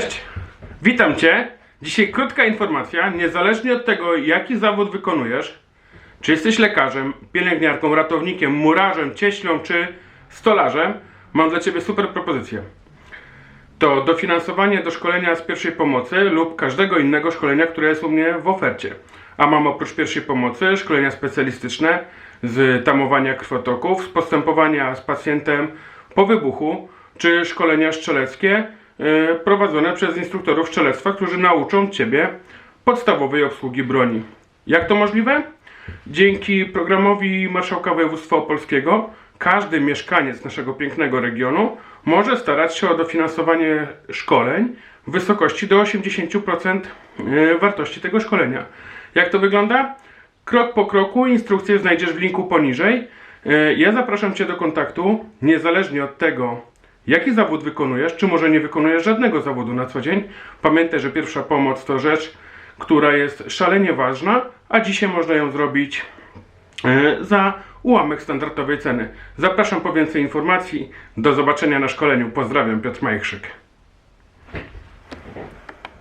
Cześć, witam Cię. Dzisiaj krótka informacja. Niezależnie od tego, jaki zawód wykonujesz, czy jesteś lekarzem, pielęgniarką, ratownikiem, murarzem, cieślą czy stolarzem, mam dla Ciebie super propozycję. To dofinansowanie do szkolenia z pierwszej pomocy lub każdego innego szkolenia, które jest u mnie w ofercie. A mam oprócz pierwszej pomocy szkolenia specjalistyczne z tamowania krwotoków, z postępowania z pacjentem po wybuchu, czy szkolenia strzeleckie prowadzone przez instruktorów strzelectwa, którzy nauczą Ciebie podstawowej obsługi broni. Jak to możliwe? Dzięki programowi Marszałka Województwa Opolskiego każdy mieszkaniec naszego pięknego regionu może starać się o dofinansowanie szkoleń w wysokości do 80% e, wartości tego szkolenia. Jak to wygląda? Krok po kroku instrukcję znajdziesz w linku poniżej. E, Ja zapraszam Cię do kontaktu, niezależnie od tego, jaki zawód wykonujesz, czy może nie wykonujesz żadnego zawodu na co dzień. Pamiętaj, że pierwsza pomoc to rzecz, która jest szalenie ważna, a dzisiaj można ją zrobić e, za ułamek standardowej ceny. Zapraszam po więcej informacji. Do zobaczenia na szkoleniu. Pozdrawiam, Piotr Majchrzyk.